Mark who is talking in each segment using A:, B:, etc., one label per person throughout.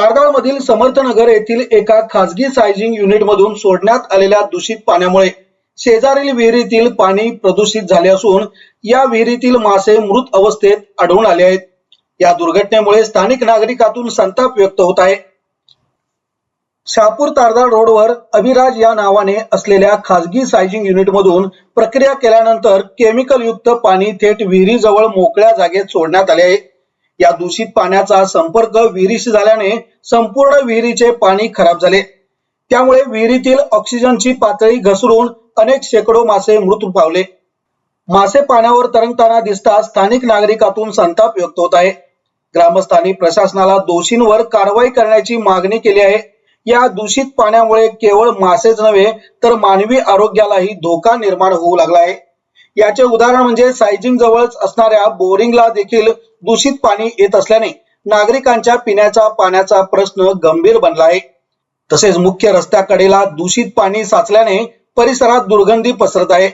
A: तारदाळ मधील समर्थनगर येथील एका खासगी सायझिंग युनिटमधून सोडण्यात आलेल्या दूषित पाण्यामुळे शेजारील विहिरीतील पाणी प्रदूषित झाले असून या विहिरीतील मासे मृत अवस्थेत आढळून आले आहेत. या दुर्घटनेमुळे स्थानिक नागरिकातून संताप व्यक्त होत आहे. शहापूर तारदाळ रोडवर अभिराज या नावाने असलेल्या खासगी सायझिंग युनिट मधून प्रक्रिया केल्यानंतर केमिकल युक्त पाणी थेट विहिरीजवळ मोकळ्या जागेत सोडण्यात आले आहे. या दूषित पाण्याचा संपर्क विहिरीशी झाल्याने संपूर्ण विहिरीचे पाणी खराब झाले. त्यामुळे विहिरीतील ऑक्सिजनची पातळी घसरून अनेक शेकडो मासे मृत्यू पावले. मासे पाण्यावर तरंगताना दिसता स्थानिक नागरिकातून संताप व्यक्त होत आहे. ग्रामस्थांनी प्रशासनाला दोषींवर कारवाई करण्याची मागणी केली आहे. या दूषित पाण्यामुळे केवळ मासेच नव्हे तर मानवी आरोग्यालाही धोका निर्माण होऊ लागला आहे. याचे उदाहरण म्हणजे सायजिंग जवळच असणाऱ्या बोरिंगला देखील दूषित पाणी येत असल्याने नागरिकांच्या पिण्याच्या पाण्याचा प्रश्न गंभीर बनला आहे. तसेच मुख्य रस्त्याकडेला दूषित पाणी साचल्याने परिसरात दुर्गंधी पसरत आहे.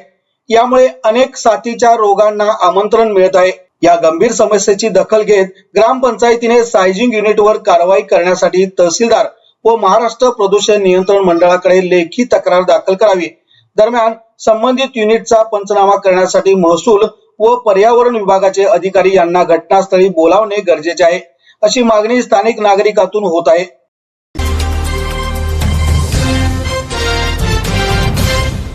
A: यामुळे अनेक साथीच्या रोगांना आमंत्रण मिळत आहे. या गंभीर समस्येची दखल घेत ग्रामपंचायतीने सायजिंग युनिटवर कारवाई करण्यासाठी तहसीलदार व महाराष्ट्र प्रदूषण नियंत्रण मंडळाकडे लेखी तक्रार दाखल करावी. दरम्यान संबंधित युनिटचा पंचनामा करण्यासाठी महसूल व पर्यावरण विभागाचे अधिकारी यांना घटनास्थळी बोलावणे गरजेचे आहे. अशी मागणी स्थानिक नागरिकातून होत आहे.